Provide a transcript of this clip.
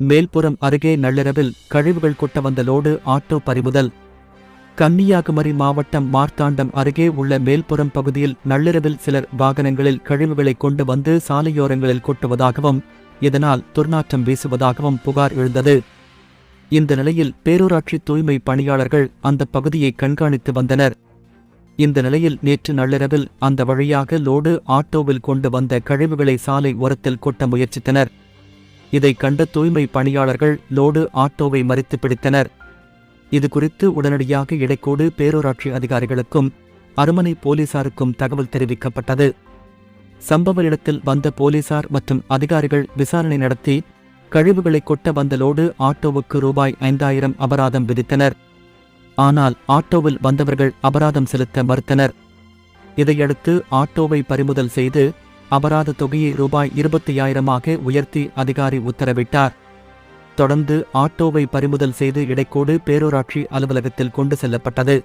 மேல்புறம் அருகே நள்ளிரவில் கழிவுகள் கொட்ட வந்த லோடு ஆட்டோ பறிமுதல். கன்னியாகுமரி மாவட்டம் மார்த்தாண்டம் அருகே உள்ள மேல்புறம் பகுதியில் நள்ளிரவில் சிலர் வாகனங்களில் கழிவுகளை கொண்டு வந்து சாலையோரங்களில் கொட்டுவதாகவும் இதனால் துர்நாற்றம் வீசுவதாகவும் புகார் எழுந்தது. இந்த நிலையில் பேரூராட்சி தூய்மை பணியாளர்கள் அந்த பகுதியை கண்காணித்து வந்தனர். இந்த நிலையில் நேற்று நள்ளிரவில் அந்த வழியாக லோடு ஆட்டோவில் கொண்டு வந்த கழிவுகளை சாலை ஓரத்தில் கொட்ட முயற்சித்தனர். இதை கண்ட தூய்மை பணியாளர்கள் லோடு ஆட்டோவை மறித்து பிடித்தனர். இது குறித்து உடனடியாக இடைக்கோடு பேரூராட்சி அதிகாரிகளுக்கும் அருமனை போலீசாருக்கும் தகவல் தெரிவிக்கப்பட்டது. சம்பவ இடத்தில் வந்த போலீசார் மற்றும் அதிகாரிகள் விசாரணை நடத்தி கழிவுகளை கொட்ட வந்த லோடு ஆட்டோவுக்கு ரூபாய் ஐந்தாயிரம் அபராதம் விதித்தனர். ஆனால் ஆட்டோவில் வந்தவர்கள் அபராதம் செலுத்த மறுத்தனர். இதையடுத்து ஆட்டோவை பறிமுதல் செய்து அபராத தொகையை ரூபாய் இருபத்தி ஆயிரமாக உயர்த்தி அதிகாரி உத்தரவிட்டார். தொடர்ந்து ஆட்டோவை பறிமுதல் செய்து இடைக்கோடு பேரூராட்சி அலுவலகத்தில் கொண்டு செல்லப்பட்டது.